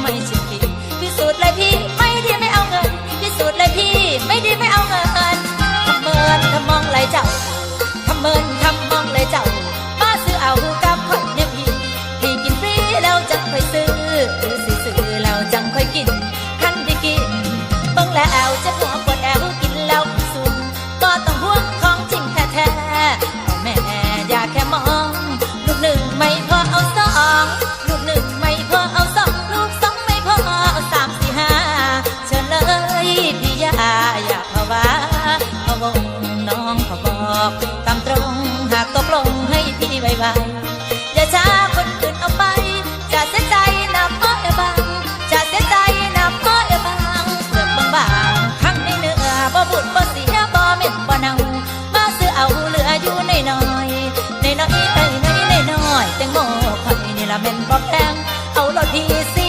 ไม่ชินพี่พิสูจน์เลยพี่ไม่ดีไม่เอาเงินพิสูจน์เลยพี่ไม่ดีไม่เอาเงินทำเมินทำมองไหลเจ้าทำเมินทำมองไหลเจ้ามาซื้อเอากับคนเนี่ยพี่พี่กินฟรีแล้วจะไปซื้อ ไวๆอย่าช้าคนอื่นเอาไป จะเสียใจนับก็อย่าบางจะเสียใจนับก็อย่าบางเสือบบางๆข้างในเนื้อบ่บุดบ่เสียบ่เม็นบ่เน่ามาซื้อเอาเหลืออยู่ในน้อยในน้อยในน้อยในน้อยแตงโมข่อยนี่ละเม็นบ่แพงเอารถพี่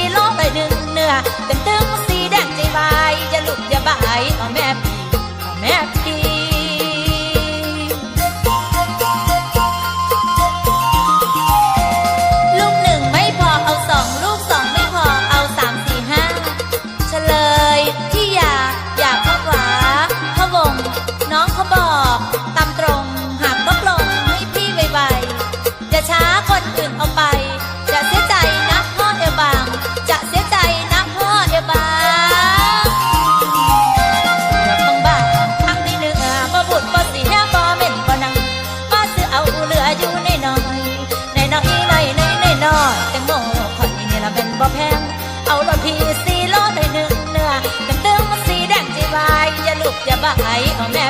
พี่สีโลได้หนึ่งเนื้อกันตึงสีแดงจีบายอย่าลุกอย่าบ่ายเอาแม่